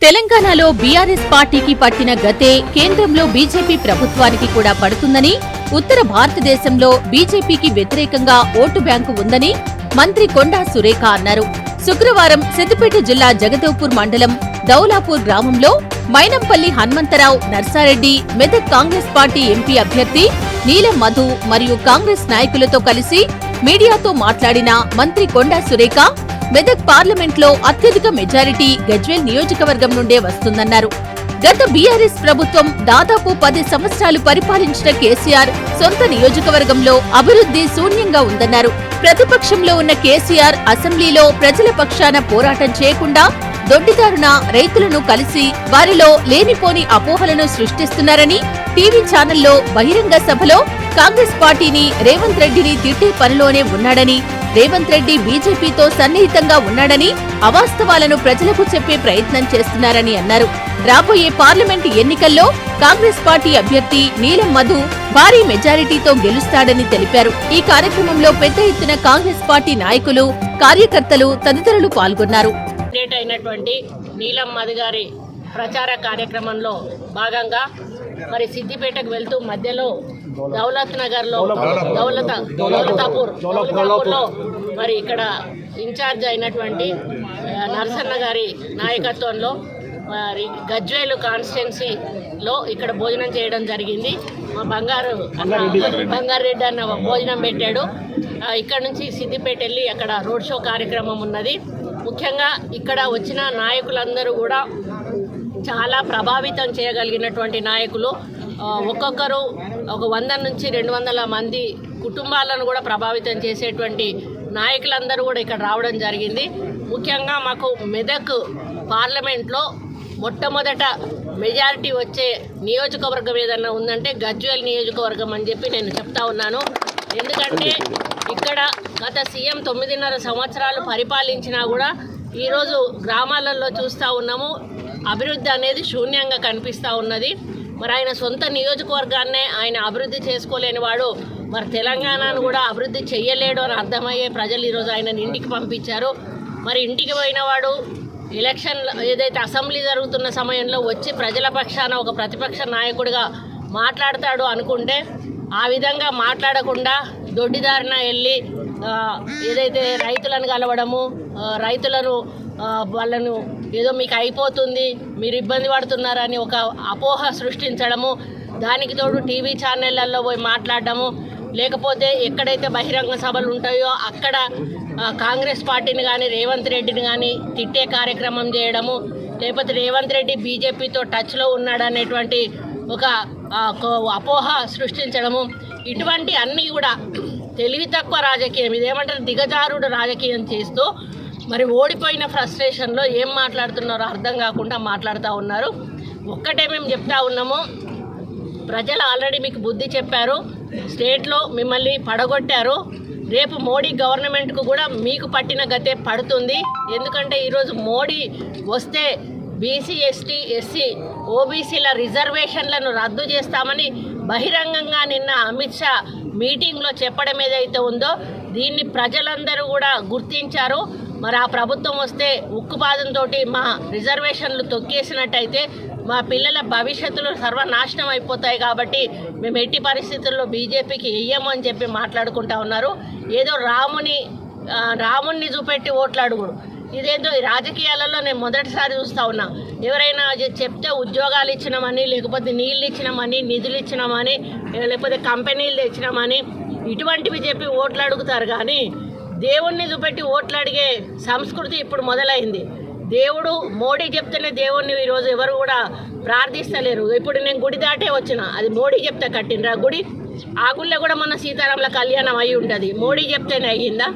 తెలంగాణలో బీఆర్ఎస్ పార్టీకి పట్టిన గతే కేంద్రంలో బీజేపీ ప్రభుత్వానికి కూడా పడుతుందని ఉత్తర భారతదేశంలో బీజేపీకి వ్యతిరేకంగా ఓటు బ్యాంకు ఉందని మంత్రి కొండా సురేఖ అన్నారు. శుక్రవారం సిద్దిపేట జిల్లా జగదేవ్పూర్ మండలం దౌలాపూర్ గ్రామంలో మైనంపల్లి హనుమంతరావు నర్సారెడ్డి మెదక్ కాంగ్రెస్ పార్టీ ఎంపీ అభ్యర్థి నీలం మధు మరియు కాంగ్రెస్ నాయకులతో కలిసి మీడియాతో మాట్లాడిన మంత్రి కొండా సురేఖ మెదక్ పార్లమెంట్లో అత్యధిక మెజారిటీ గజ్వేల్ నియోజకవర్గం నుండే వస్తుందన్నారు. గత బీఆర్ఎస్ ప్రభుత్వం దాదాపు పది సంవత్సరాలు పరిపాలించిన కేసీఆర్ సొంత నియోజకవర్గంలో అభివృద్ధి శూన్యంగా ఉందన్నారు. ప్రతిపక్షంలో ఉన్న కేసీఆర్ అసెంబ్లీలో ప్రజల పక్షాన పోరాటం చేయకుండా దొడ్డిదారున రైతులను కలిసి వారిలో లేనిపోని అపోహలను సృష్టిస్తున్నారని టీవీ ఛానల్లో బహిరంగ సభలో కాంగ్రెస్ పార్టీని రేవంత్ రెడ్డిని తిట్టే పనిలోనే ఉన్నాడని రేవంత్ రెడ్డి బీజేపీతో సన్నిహితంగా ఉన్నాడని అవాస్తవాలను ప్రజలకు చెప్పే ప్రయత్నం చేస్తున్నారని అన్నారు. రాబోయే పార్లమెంటు ఎన్నికల్లో కాంగ్రెస్ పార్టీ అభ్యర్థి నీలం మధు భారీ మెజారిటీతో గెలుస్తాడని తెలిపారు. ఈ కార్యక్రమంలో పెద్ద ఎత్తున కాంగ్రెస్ పార్టీ నాయకులు కార్యకర్తలు తదితరులు పాల్గొన్నారు. అయినటువంటి నీలం మధు గారి ప్రచార కార్యక్రమంలో భాగంగా మరి సిద్దిపేటకు వెళ్తూ మధ్యలో దౌలత్. నగర్లో దౌలత. దౌలతాపూర్ దౌలతాపూర్లో మరి ఇక్కడ ఇన్ఛార్జ్ అయినటువంటి నరసన్న గారి నాయకత్వంలో మరి గజ్వేలు కాన్స్టిట్యున్సీలో ఇక్కడ భోజనం చేయడం జరిగింది. మా బంగారు బంగారు రెడ్డి అన్న భోజనం పెట్టాడు. ఇక్కడ నుంచి సిద్దిపేట వెళ్ళి అక్కడ రోడ్ షో కార్యక్రమం ఉన్నది. ముఖ్యంగా ఇక్కడ వచ్చిన నాయకులందరూ కూడా చాలా ప్రభావితం చేయగలిగినటువంటి నాయకులు. ఒక్కొక్కరు ఒక వంద నుంచి రెండు వందల మంది కుటుంబాలను కూడా ప్రభావితం చేసేటువంటి నాయకులందరూ కూడా ఇక్కడ రావడం జరిగింది. ముఖ్యంగా మాకు మెదక్ పార్లమెంట్లో మొట్టమొదట మెజారిటీ వచ్చే నియోజకవర్గం ఏదన్నా ఉందంటే గజ్వేల్ నియోజకవర్గం అని చెప్పి నేను చెప్తా ఉన్నాను. ఎందుకంటే ఇక్కడ గత సీఎం తొమ్మిదిన్నర సంవత్సరాలు పరిపాలించినా కూడా ఈరోజు గ్రామాలలో చూస్తూ ఉన్నాము. అభివృద్ధి అనేది శూన్యంగా కనిపిస్తూ ఉన్నది. మరి ఆయన సొంత నియోజకవర్గాన్నే ఆయన అభివృద్ధి చేసుకోలేని వాడు. మరి తెలంగాణను కూడా అభివృద్ధి చేయలేడు అని అర్థమయ్యే ప్రజలు ఈరోజు ఆయన ఇంటికి పంపించారు. మరి ఇంటికి పోయినవాడు ఎలక్షన్ ఏదైతే అసెంబ్లీ జరుగుతున్న సమయంలో వచ్చి ప్రజల పక్షాన ఒక ప్రతిపక్ష నాయకుడిగా మాట్లాడతాడు అనుకుంటే ఆ విధంగా మాట్లాడకుండా దొడ్డిదారిన వెళ్ళి ఏదైతే రైతులను కలవడము రైతులను వాళ్ళను ఏదో మీకు అయిపోతుంది మీరు ఇబ్బంది పడుతున్నారని ఒక అపోహ సృష్టించడము దానికి తోడు టీవీ ఛానళ్ళల్లో పోయి మాట్లాడడము లేకపోతే ఎక్కడైతే బహిరంగ సభలు ఉంటాయో అక్కడ కాంగ్రెస్ పార్టీని కానీ రేవంత్ రెడ్డిని కానీ తిట్టే కార్యక్రమం చేయడము లేకపోతే రేవంత్ రెడ్డి బీజేపీతో టచ్లో ఉన్నాడనేటువంటి ఒక ఒక అపోహ సృష్టించడము ఇటువంటి అన్నీ కూడా తెలివి తక్కువ రాజకీయం ఇదేమంటారు దిగజారుడు రాజకీయం చేస్తూ మరి ఓడిపోయిన ఫ్రస్ట్రేషన్లో ఏం మాట్లాడుతున్నారో అర్థం కాకుండా మాట్లాడుతూ ఉన్నారు. ఒక్కటే మేము చెప్తా ఉన్నాము. ప్రజలు ఆల్రెడీ మీకు బుద్ధి చెప్పారు. స్టేట్లో మిమ్మల్ని పడగొట్టారు. రేపు మోడీ గవర్నమెంట్కు కూడా మీకు పట్టిన గతే పడుతుంది. ఎందుకంటే ఈరోజు మోడీ వస్తే బీసీ ఎస్టీ ఎస్సీ ఓబీసీల రిజర్వేషన్లను రద్దు చేస్తామని బహిరంగంగా నిన్న అమిత్ షా మీటింగ్లో చెప్పడం ఏదైతే ఉందో దీన్ని ప్రజలందరూ కూడా గుర్తించారు. మరి ఆ ప్రభుత్వం వస్తే ఉక్కుపాదంతో మా రిజర్వేషన్లు తొక్కేసినట్టయితే మా పిల్లల భవిష్యత్తులో సర్వనాశనం అయిపోతాయి కాబట్టి మేము ఎట్టి పరిస్థితుల్లో బీజేపీకి వెయ్యము అని చెప్పి మాట్లాడుకుంటా ఉన్నారు. ఏదో రాముని రాముణ్ణి చూపెట్టి ఓట్లాడుగుడు. ఇదేందో ఈ రాజకీయాలలో నేను మొదటిసారి చూస్తూ ఉన్నా. ఎవరైనా చెప్తే ఉద్యోగాలు ఇచ్చినామని లేకపోతే నీళ్ళు ఇచ్చినామని నిధులు ఇచ్చినామని లేకపోతే కంపెనీలు తెచ్చినామని ఇటువంటివి చెప్పి ఓట్లు అడుగుతారు కానీ దేవుణ్ణి చూపెట్టి ఓట్లు అడిగే సంస్కృతి ఇప్పుడు మొదలైంది. దేవుడు మోడీ చెప్తేనే దేవుణ్ణి ఈరోజు ఎవరు కూడా ప్రార్థిస్తలేరు. ఇప్పుడు నేను గుడి దాటే వచ్చిన. అది మోడీ చెప్తే కట్టినరా గుడి ఆ గుళ్ళో కూడా మన సీతారాముల కళ్యాణం అయి ఉంటుంది. మోడీ చెప్తేనే అయ్యిందా?